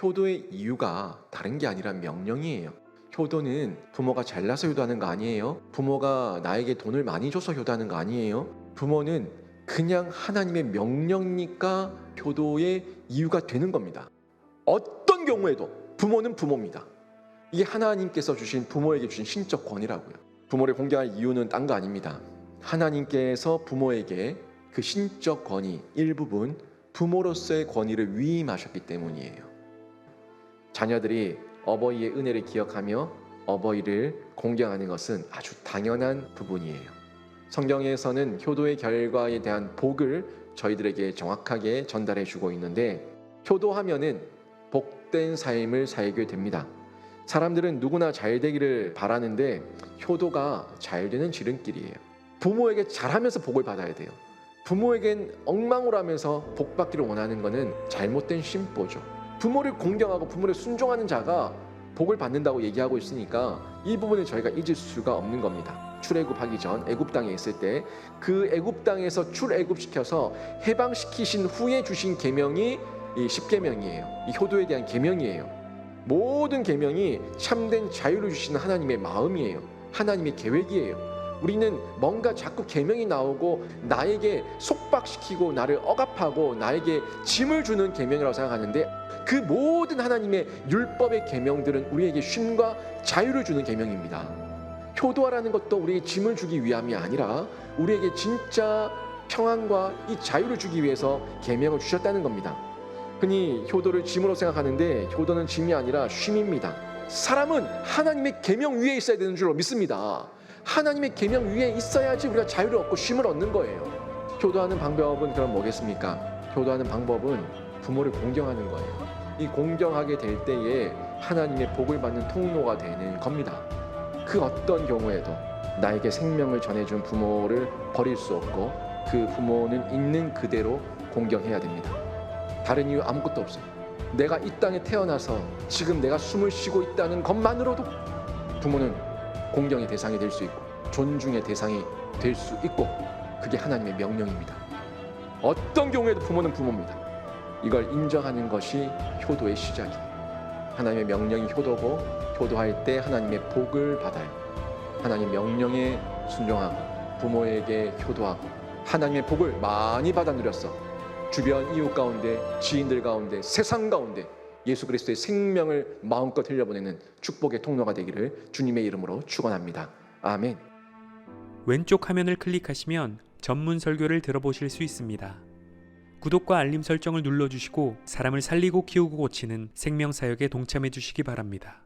효도의 이유가 다른 게 아니라 명령이에요. 효도는 부모가 잘나서 효도하는 거 아니에요. 부모가 나에게 돈을 많이 줘서 효도하는 거 아니에요. 부모는 그냥 하나님의 명령이니까 효도의 이유가 되는 겁니다. 어떤 경우에도 부모는 부모입니다. 이게 하나님께서 주신 부모에게 주신 신적 권위라고요. 부모를 공경할 이유는 딴 거 아닙니다. 하나님께서 부모에게 그 신적 권위 일부분 부모로서의 권위를 위임하셨기 때문이에요. 자녀들이 어버이의 은혜를 기억하며 어버이를 공경하는 것은 아주 당연한 부분이에요. 성경에서는 효도의 결과에 대한 복을 저희들에게 정확하게 전달해 주고 있는데 효도하면은 복된 삶을 살게 됩니다. 사람들은 누구나 잘 되기를 바라는데 효도가 잘 되는 지름길이에요. 부모에게 잘하면서 복을 받아야 돼요. 부모에겐 엉망으로 하면서 복 받기를 원하는 것은 잘못된 심보죠. 부모를 공경하고 부모를 순종하는 자가 복을 받는다고 얘기하고 있으니까 이 부분을 저희가 잊을 수가 없는 겁니다. 출애굽하기 전 애굽 땅에 있을 때 그 애굽 땅에서 출애굽 시켜서 해방시키신 후에 주신 계명이 이 십계명이에요. 이 효도에 대한 계명이에요. 모든 계명이 참된 자유를 주시는 하나님의 마음이에요. 하나님의 계획이에요. 우리는 뭔가 자꾸 계명이 나오고 나에게 속박시키고 나를 억압하고 나에게 짐을 주는 계명이라고 생각하는데 그 모든 하나님의 율법의 계명들은 우리에게 쉼과 자유를 주는 계명입니다. 효도하라는 것도 우리에게 짐을 주기 위함이 아니라 우리에게 진짜 평안과 이 자유를 주기 위해서 계명을 주셨다는 겁니다. 흔히 효도를 짐으로 생각하는데 효도는 짐이 아니라 쉼입니다. 사람은 하나님의 계명 위에 있어야 되는 줄로 믿습니다. 하나님의 계명 위에 있어야지 우리가 자유를 얻고 쉼을 얻는 거예요. 효도하는 방법은 그럼 뭐겠습니까? 효도하는 방법은 부모를 공경하는 거예요. 이 공경하게 될 때에 하나님의 복을 받는 통로가 되는 겁니다. 그 어떤 경우에도 나에게 생명을 전해준 부모를 버릴 수 없고 그 부모는 있는 그대로 공경해야 됩니다. 다른 이유 아무것도 없어요. 내가 이 땅에 태어나서 지금 내가 숨을 쉬고 있다는 것만으로도 부모는 공경의 대상이 될 수 있고 존중의 대상이 될 수 있고 그게 하나님의 명령입니다. 어떤 경우에도 부모는 부모입니다. 이걸 인정하는 것이 효도의 시작이에요. 하나님의 명령이 효도고 효도할 때 하나님의 복을 받아요. 하나님 명령에 순종하고 부모에게 효도하고 하나님의 복을 많이 받아 누렸어. 주변 이웃 가운데 지인들 가운데 세상 가운데 예수 그리스도의 생명을 마음껏 흘려보내는 축복의 통로가 되기를 주님의 이름으로 축원합니다. 아멘. 왼쪽 화면을 클릭하시면 전문 설교를 들어보실 수 있습니다. 구독과 알림 설정을 눌러주시고 사람을 살리고 키우고 고치는 생명사역에 동참해 주시기 바랍니다.